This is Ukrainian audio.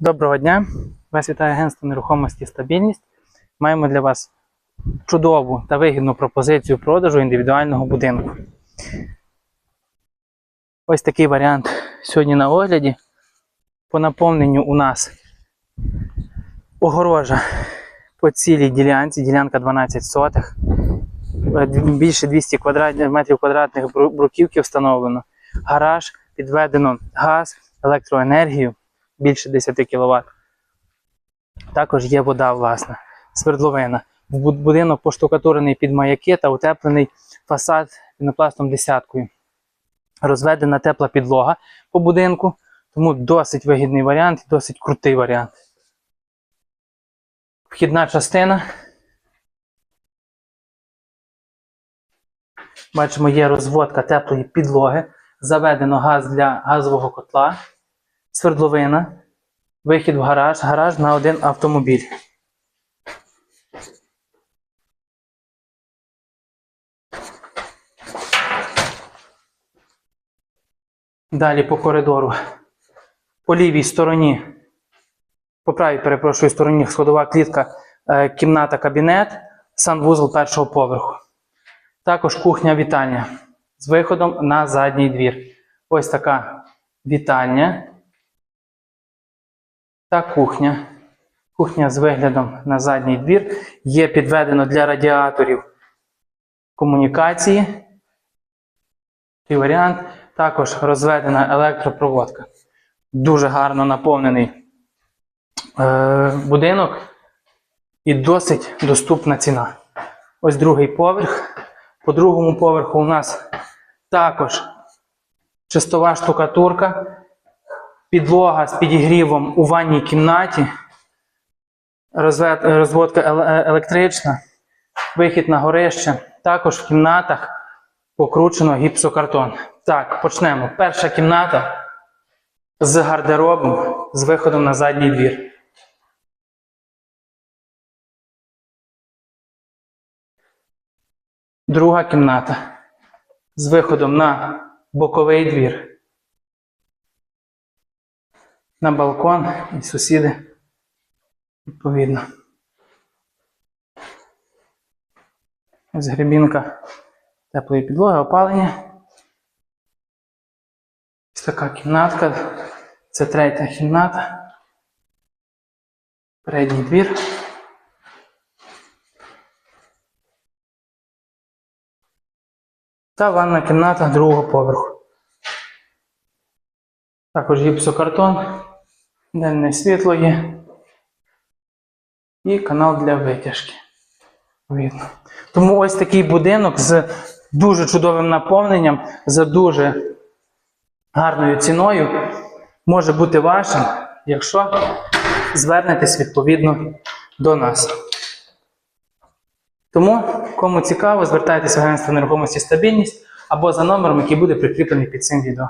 Доброго дня! Вас вітає агентство нерухомості стабільність. Маємо для вас чудову та вигідну пропозицію продажу індивідуального будинку. Ось такий варіант сьогодні на огляді. По наповненню у нас огорожа по цілій ділянці, ділянка 12 сотих. Е, Більше 200 квадратних метрів квадратних бруківки встановлено. Гараж підведено газ, електроенергію більше 10 кВт. Також є вода, власна, свердловина. Бу- Будинок поштукатурений під маяки та утеплений фасад пінопластом десяткою. Розведена тепла підлога по будинку, тому досить вигідний варіант, досить крутий варіант. Вхідна частина. Бачимо, є розводка теплої підлоги. Заведено газ для газового котла, свердловина, вихід в гараж, гараж на один автомобіль. Далі по коридору. По лівій стороні, по правій, перепрошую, стороні сходова клітка, е, кімната, кабінет, санвузол першого поверху. Також кухня вітальня з виходом на задній двір. Ось така вітальня та кухня. Кухня з виглядом на задній двір. Є підведено для радіаторів комунікації. Такий варіант. Також розведена електропроводка. Дуже гарно наповнений е, будинок і досить доступна ціна. Ось другий поверх. По другому поверху у нас також чистова штукатурка, підлога з підігрівом у ванній кімнаті, розводка е- електрична, вихід на горище. Також в кімнатах покручено гіпсокартон. Так, почнемо. Перша кімната з гардеробом, з виходом на задній двір. Друга кімната з виходом на боковий двір. На балкон і сусіди відповідно. Ось гребінка теплої підлоги, опалення. Ось така кімнатка. Це третя кімната. Передній двір. Та ванна кімната другого поверху. Також гіпсокартон, денне світло є. І канал для витяжки. Видно. Тому ось такий будинок з дуже чудовим наповненням, за дуже гарною ціною може бути вашим, якщо звернетесь відповідно до нас. Тому, кому цікаво, звертайтеся в агентство нерухомості стабільність або за номером, який буде прикріплений під цим відео.